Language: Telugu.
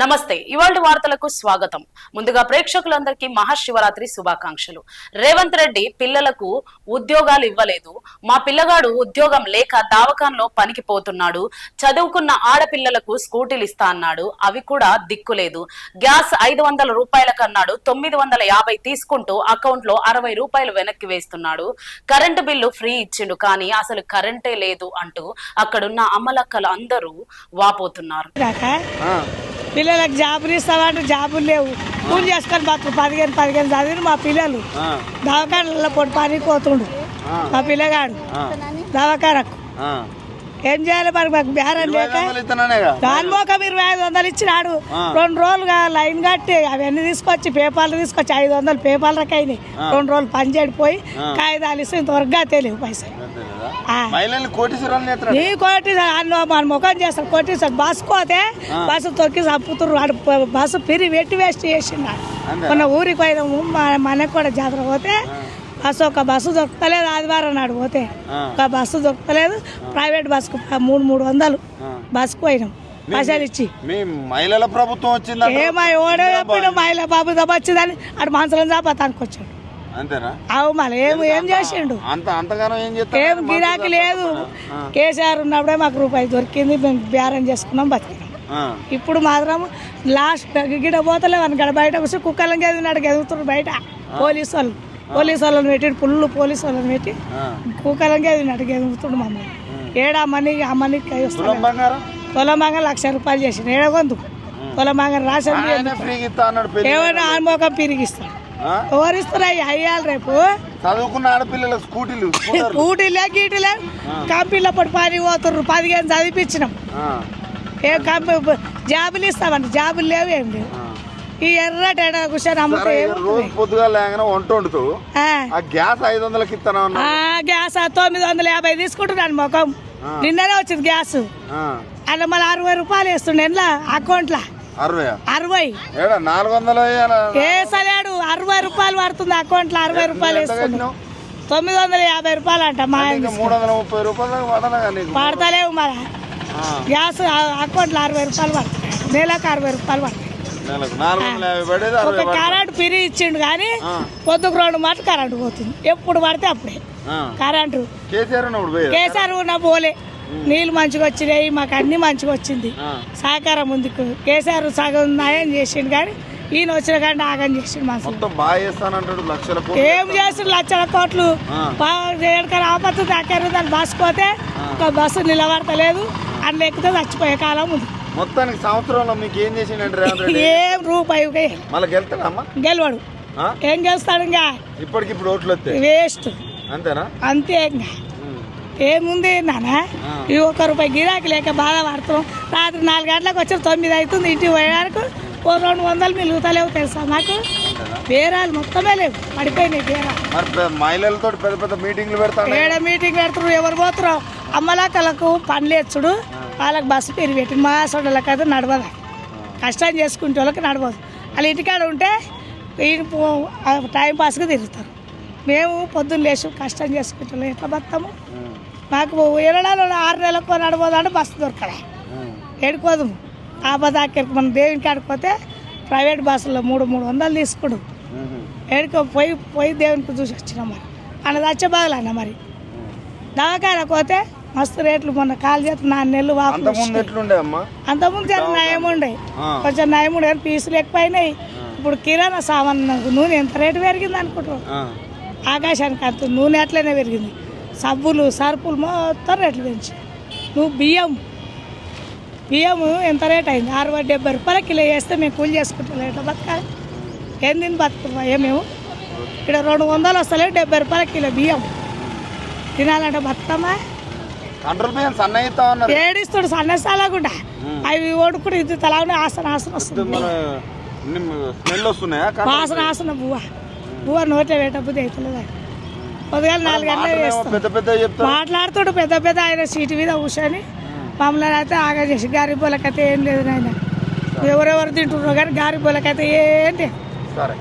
నమస్తే. ఇవాళ వార్తలకు స్వాగతం. ముందుగా ప్రేక్షకులందరికీ మహాశివరాత్రి శుభాకాంక్షలు. రేవంత్ రెడ్డి పిల్లలకు ఉద్యోగాలు ఇవ్వలేదు. మా పిల్లగాడు ఉద్యోగం లేక దావకాన్లో పనికి పోతున్నాడు చదువుకున్న ఆడపిల్లలకు స్కూటీలు ఇస్తా అన్నాడు. అవి కూడా దిక్కులేదు. గ్యాస్ ఐదు వందల రూపాయలకు అన్నాడు తొమ్మిది వందల యాభై తీసుకుంటూ అకౌంట్లో అరవై రూపాయలు వెనక్కి వేస్తున్నాడు. కరెంటు బిల్లు ఫ్రీ ఇచ్చిండు కానీ అసలు కరెంటే లేదు అంటూ అక్కడున్న అమ్మలక్కలు అందరూ వాపోతున్నారు. పిల్లలకు జాబులు ఇస్తామంటే జాబులు లేవు. కూలి చేసుకొని బతుకు. పదిహేను పదిహేను చదివిన మా పిల్లలు. దవాఖానలో పొడి పనికి పోతుండు. మా పిల్లగాడు. దవాఖానకు. ఏం చేయాలి మరి? మాకు బేరం లేక దాని మోకం ఇరవై ఐదు వందలు ఇచ్చినాడు. రెండు రోజులుగా లైన్ కట్టి అవన్నీ తీసుకొచ్చి పేపర్లు తీసుకొచ్చి ఐదు వందలు పేపర్లకు అయినాయి రెండు రోజులు పని చేయడిపోయి కాగితాలు ఇస్తే ఇంతవరకు తెలియవు పైసలు. నీ అన్న మన ముఖం చేస్తాడు కొట్టిస్తాడు బస్సు పోతే బస్సు తొక్కి చంపుతున్నారు వాడు బస్సు పిరి వెట్టి వేస్ట్ చేసినాడు అంతే. మొన్న ఊరికి పోయినాము మా- మనకు కూడా జాతర పోతే బస్సు ఒక బస్సు దొరకలేదు ఆదివారం నాడు పోతే. ఒక బస్సు దొరకలేదు ప్రైవేట్ బస్సుకు మూడు మూడు వందలు బస్సుకు పోయినాం పైసలు ఇచ్చి. మహిళల ప్రభుత్వం వచ్చిందా ఏమో ఓడే చెప్పిన మహిళ బాబు దబ్బొచ్చిందని అటు మనసులను చాపతానికి వచ్చాడు. అంతేనా? అవు మళ్ళీ ఏం ఏం చేసిండు? ఏం గిరాకీ లేదు. కేసీఆర్ ఉన్నప్పుడే మాకు రూపాయి దొరికింది మేము బేరం చేసుకున్నాం బతికినాం. ఇప్పుడు మాత్రం లాస్ట్ గిడ పోతలేవు అని గడ బయట వచ్చి కుక్కలం గెదినాడు గెదుగుతున్నారు బయట పోలీసు వాళ్ళు. పోలీసు వాళ్ళని పెట్టి పుల్లు పోలీసు వాళ్ళని పెట్టి కుక్కలం గెదినాడు గెదుగుతుండు మమ్మల్ని ఏడా మనీ ఆ మనీ పొలం బంగారం? లక్ష రూపాయలు చేసిన ఏడగొందు పొలం బంగారం పెళ్ళి ఏమైనా ఆన్మోకం పిరిగిస్తాడు? ఎవరిస్తారు అయ్యాలి రేపు? చదువుకున్న ఆడపిల్లల స్కూటీలు స్కూటర్లు. ఊటీలే గీటీలే. కంపెనీలో పడి పని పోతుర్రు. పదిహేను చదివిపించినాం ఏం కంపెనీ జాబులు ఇస్తామండి. జాబులు లేవు ఏం లేవు. ఈ ఎర్రటి ఎడ కూర్చొని అమ్ముతే సరే ఏమవుతుంది? రోజు పొద్దుగా లేకనే వంట వండుతూ ఆ, ఆ గ్యాస్ ఐదు వందలకి ఇస్తాను గ్యాస్ తొమ్మిది వందల యాభై తీసుకుంటున్నాను ముఖం. నిన్ననే వచ్చింది గ్యాస్. అలా మళ్ళీ అరవై రూపాయలు వేస్తుండే ఎండ్లా అకౌంట్లో. అరవై. నాలుగు వందలు? వేసలేడు అరవై రూపాయలు పడుతుంది అకౌంట్లో అరవై రూపాయలు కట్టినావు? తొమ్మిది వందల యాభై రూపాయలు అంట మా మూడు వందల ముప్పై రూపాయలు పడతలేవు మరి. గ్యాస్ ఆ- అకౌంట్లో అరవై రూపాయలు పడతాయి నెలకు అరవై రూపాయలు పడతాయి ఒక కరెంట్ పిరి ఇచ్చిండు కానీ ఆ. పొద్దుకు రెండు మాట కరెంటు పోతుంది. ఎప్పుడు పడితే అప్పుడే. కరెంటు. కేసీఆర్ ఉన్న పోలే. నీళ్ళు మంచిగా వచ్చినాయి మాకు అన్ని మంచిగా వచ్చింది. సహకారం ఉంది. కేసీఆర్ సగం నయం చేసిండు కానీ ఈయన వచ్చిన కానీ ఆగం చేసిండు కోట్లు ఏం చేసిండు లక్షల కోట్లు. ఆపత్తు దాకారు దాన్ని బస్సు పోతే ఒక బస్సు నిలబడతలేదు. అందులో ఎక్కితే చచ్చిపోయే కాలం ఉంది. మొత్తానికి సంవత్సరంలో మీకు ఏం చేసిండంటే రేవంత్ రెడ్డి? ఏం రూపాయి. మళ్ళీ గెలుతాడమ్మా గెలవడు? ఏం చేస్తాడు ఇంకా? ఇప్పటికిప్పుడు ఓట్లు వస్తాయి వేస్ట్. అంతేనా? అంతే ఇంకా. ఏముంది నాన్న. ఈ ఒక్క రూపాయి గిరాకీ లేక బాధపడుతున్నాం. రాత్రి నాలుగు గంటలకు వచ్చి తొమ్మిది అవుతుంది ఇంటికి పోయేవరకు ఓ రెండు వందలు మిలుగుతలేవు తెలుసా నాకు? బేరాలు మొత్తమే లేవు. పడిపోయినాయి బేరాలు. మహిళలతో పెద్ద పెద్ద మీటింగ్లు పెడతాడు ఏడ మీటింగ్ పెడుతున్నారు? ఎవరు పోతున్నారు? అమ్మలక్కలకు పనులు ఎచ్చుడు వాళ్ళకి బస్సు పేరు పెట్టి మా సొండలకు అయితే నడవదు. కష్టం చేసుకుంటే వాళ్ళకి నడవదు. వాళ్ళు ఇంటికాడ ఉంటే టైం పాస్గా తిరుగుతారు. మేము పొద్దున్న లేచి కష్టం చేసుకుంటాం ఎట్లా బతాము మాకు ఎరడాలో ఆరు నెలలకు నడవదు అంటే బస్సు దొరకలే ఏడుకోదు ఆపద అక్కడికి మన దేవుని కాడికి పోతే ప్రైవేట్ బస్సులో మూడు మూడు వందలు తీసుకుడు ఏడుకో పోయి పోయి దేవునికి చూసి వచ్చినాం మరి. అన్న వచ్చే బాగలే అన్న మరి. దవాఖానకు పోతే మస్తు రేట్లు మొన్న కాలు చేత నాలుగు నెలలు అంతకుముందు జర నయం ఉండే. కొంచెం నయం ఉండే పీసులు ఎక్కువైనాయి ఇప్పుడు కిరాణా సామాన్ నూనె ఎంత రేటు పెరిగింది అనుకుంటారు. ఆకాశానికి అంత నూనె అట్లనే పెరిగింది. సబ్బులు సరుపులు మొత్తం రేట్లు పెంచి నువ్వు బియ్యం. బియ్యం ఎంత రేట్ అయింది? అరవై డెబ్బై రూపాయల కిలో వేస్తే మేము కూలి చేసుకుంటాం. ఎట్లా బతకాలి? ఏం తిని బతుకుతున్నాయా మేము? ఇక్కడ రెండు వందలు వస్తలేవు డెబ్బై రూపాయల కిలో బియ్యం. తినాలంటే బతుకమ్మా. కంట్రోల్ బియ్యం సన్న ఇస్తా ఉన్నారు. ఏడిస్తుడు అవి ఓడుకుడు ఇది తలాగా ఆసన ఆసన వస్తుంది. స్మెల్ వస్తున్నాయా వాసన ఆసన బువ్వ. బువ్వ నోట్లో పెట్టబుద్ధి అవుతుంది పొద్దుగాల నాలుగు గంటలు మాట్లాడుతాడు పెద్ద పెద్ద ఆయన సీటు మీద కూర్చొని. మమ్మల్ని అయితే ఆగా చేసి గారిపోలకైతే ఏం లేదు నాయన. ఎవరెవరు తింటున్నారు కానీ గారిపోలకైతే ఏంటి సరే.